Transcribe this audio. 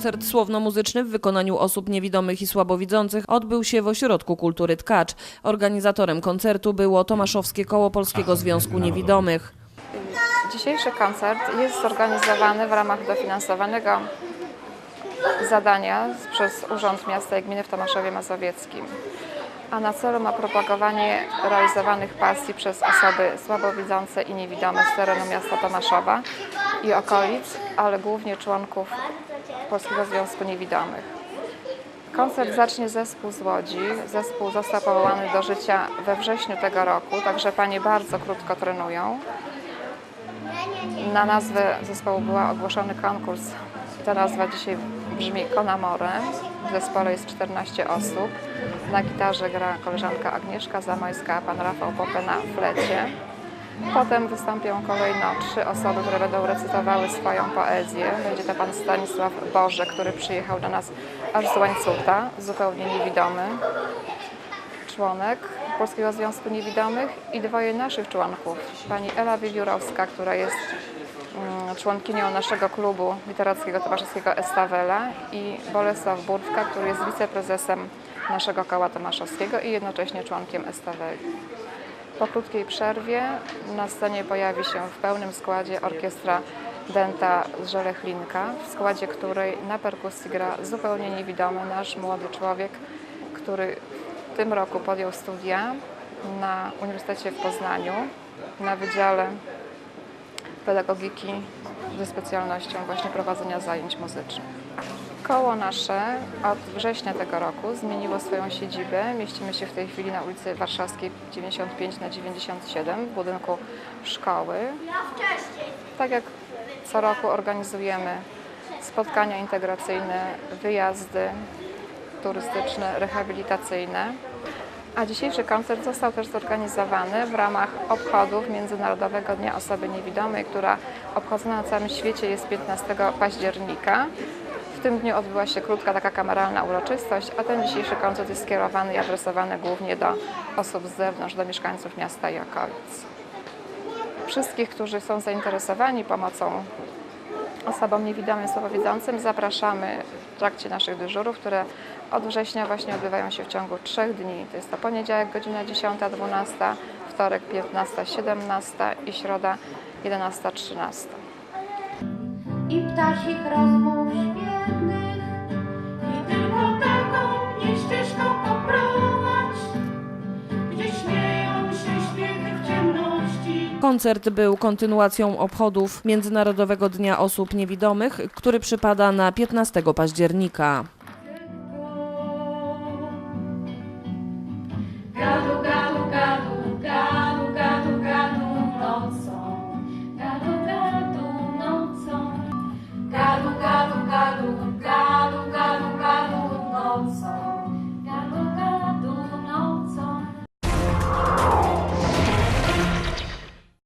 Koncert słowno-muzyczny w wykonaniu osób niewidomych i słabowidzących odbył się w Ośrodku Kultury Tkacz. Organizatorem koncertu było Tomaszowskie Koło Polskiego Związku Niewidomych. Dzisiejszy koncert jest zorganizowany w ramach dofinansowanego zadania przez Urząd Miasta i Gminy w Tomaszowie Mazowieckim, a na celu ma propagowanie realizowanych pasji przez osoby słabowidzące i niewidome z terenu miasta Tomaszowa i okolic, ale głównie członków Polskiego Związku Niewidomych. Koncert zacznie zespół z Łodzi. Zespół został powołany do życia we wrześniu tego roku, także panie bardzo krótko trenują. Na nazwę zespołu była ogłoszony konkurs. Ta nazwa dzisiaj brzmi Konamore. W zespole jest 14 osób. Na gitarze gra koleżanka Agnieszka Zamojska, pan Rafał Popę na flecie. Potem wystąpią kolejno trzy osoby, które będą recytowały swoją poezję. Będzie to pan Stanisław Boże, który przyjechał do nas aż z Łańcuta, zupełnie niewidomy członek Polskiego Związku Niewidomych i dwoje naszych członków. Pani Ela Wiewiórowska, która jest mm, członkinią naszego klubu literackiego towarzyskiego Estawela i Bolesław Burtka, który jest wiceprezesem naszego koła tomaszowskiego i jednocześnie członkiem Estaweli. Po krótkiej przerwie na scenie pojawi się w pełnym składzie orkiestra Denta z Żelechlinka, w składzie której na perkusji gra zupełnie niewidomy nasz młody człowiek, który tym roku podjął studia na Uniwersytecie w Poznaniu na Wydziale Pedagogiki ze specjalnością właśnie prowadzenia zajęć muzycznych. Koło nasze od września tego roku zmieniło swoją siedzibę. Mieścimy się w tej chwili na ulicy Warszawskiej 95 na 97 w budynku szkoły. Tak jak co roku organizujemy spotkania integracyjne, wyjazdy turystyczne, rehabilitacyjne. A dzisiejszy koncert został też zorganizowany w ramach obchodów Międzynarodowego Dnia Osoby Niewidomej, która obchodzona na całym świecie jest 15 października. W tym dniu odbyła się krótka taka kameralna uroczystość, a ten dzisiejszy koncert jest skierowany i adresowany głównie do osób z zewnątrz, do mieszkańców miasta i okolic. Wszystkich, którzy są zainteresowani pomocą osobom niewidomym, słabowidzącym zapraszamy w trakcie naszych dyżurów, które od września właśnie odbywają się w ciągu trzech dni. To jest to poniedziałek godzina 10-12, wtorek 15-17 i środa 11-13. i ptasich rozmów świetnych i tylko Koncert był kontynuacją obchodów Międzynarodowego Dnia Osób Niewidomych, który przypada na 15 października.